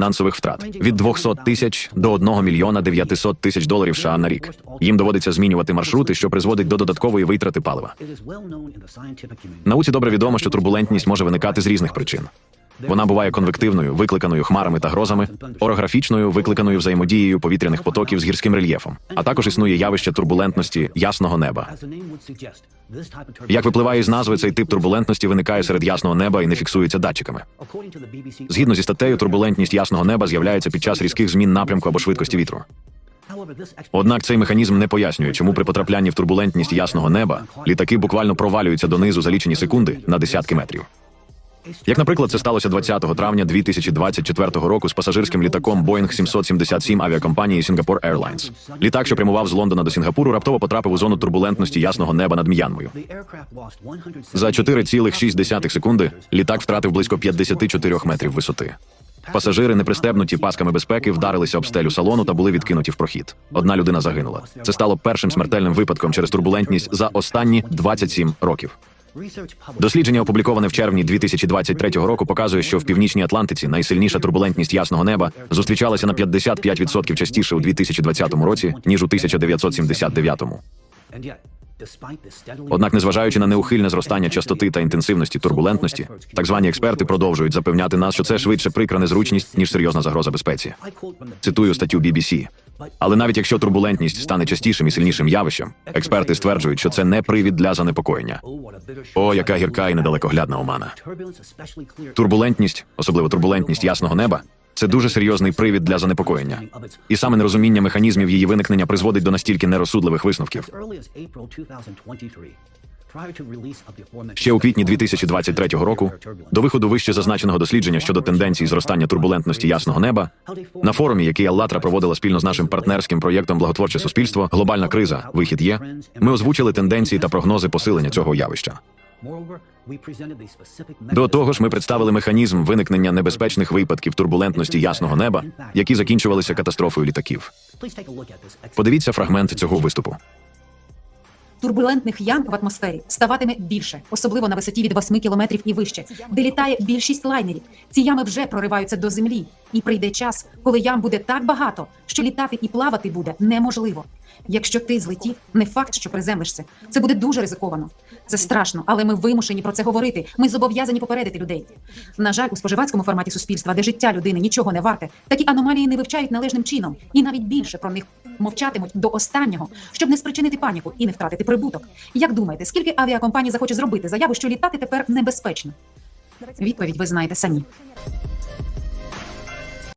фінансових втрат від 200 тисяч до 1 мільйона 900 тисяч доларів США на рік. Їм доводиться змінювати маршрути, що призводить до додаткової витрати палива. Науці добре відомо, що турбулентність може виникати з різних причин. Вона буває конвективною, викликаною хмарами та грозами, орографічною, викликаною взаємодією повітряних потоків з гірським рельєфом, а також існує явище турбулентності ясного неба. Як випливає із назви, цей тип турбулентності виникає серед ясного неба і не фіксується датчиками. Згідно зі статтею, турбулентність ясного неба з'являється під час різких змін напрямку або швидкості вітру. Однак цей механізм не пояснює, чому при потраплянні в турбулентність ясного неба літаки буквально провалюються донизу за лічені секунди на десятки метрів. Як, наприклад, це сталося 20 травня 2024 року з пасажирським літаком Boeing 777 авіакомпанії Singapore Airlines. Літак, що прямував з Лондона до Сінгапуру, раптово потрапив у зону турбулентності ясного неба над М'янмою. За 4,6 секунди літак втратив близько 54 метрів висоти. Пасажири, не пристебнуті пасками безпеки, вдарилися об стелю салону та були відкинуті в прохід. Одна людина загинула. Це стало першим смертельним випадком через турбулентність за останні 27 років. Дослідження, опубліковане в червні 2023 року, показує, що в північній Атлантиці найсильніша турбулентність ясного неба зустрічалася на 55% частіше у 2020 році ніж у 1979. Однак, незважаючи на неухильне зростання частоти та інтенсивності турбулентності, так звані експерти продовжують запевняти нас, що це швидше прикра незручність ніж серйозна загроза безпеці. Цитую статтю BBC. Але навіть якщо турбулентність стане частішим і сильнішим явищем, експерти стверджують, що це не привід для занепокоєння. О, яка гірка і недалекоглядна омана. Турбулентність, особливо турбулентність ясного неба, це дуже серйозний привід для занепокоєння. І саме нерозуміння механізмів її виникнення призводить до настільки нерозсудливих висновків. Ще у квітні 2023 року, до виходу вище зазначеного дослідження щодо тенденцій зростання турбулентності ясного неба, на форумі, який Аллатра проводила спільно з нашим партнерським проєктом Благотворче суспільство Глобальна криза. Вихід є. Ми озвучили тенденції та прогнози посилення цього явища. До того ж, ми представили механізм виникнення небезпечних випадків турбулентності ясного неба, які закінчувалися катастрофою літаків. Подивіться фрагмент цього виступу. Турбулентних ям в атмосфері ставатиме більше, особливо на висоті від 8 кілометрів і вище, де літає більшість лайнерів. Ці ями вже прориваються до землі, і прийде час, коли ям буде так багато, що літати і плавати буде неможливо. Якщо ти злетів, не факт, що приземлишся. Це буде дуже ризиковано. Це страшно, але ми вимушені про це говорити. Ми зобов'язані попередити людей. На жаль, у споживацькому форматі суспільства, де життя людини нічого не варте, такі аномалії не вивчають належним чином, і навіть більше про них мовчатимуть до останнього, щоб не спричинити паніку і не втратити прибуток. Як думаєте, скільки авіакомпаній захоче зробити заяву, що літати тепер небезпечно? Відповідь ви знаєте самі.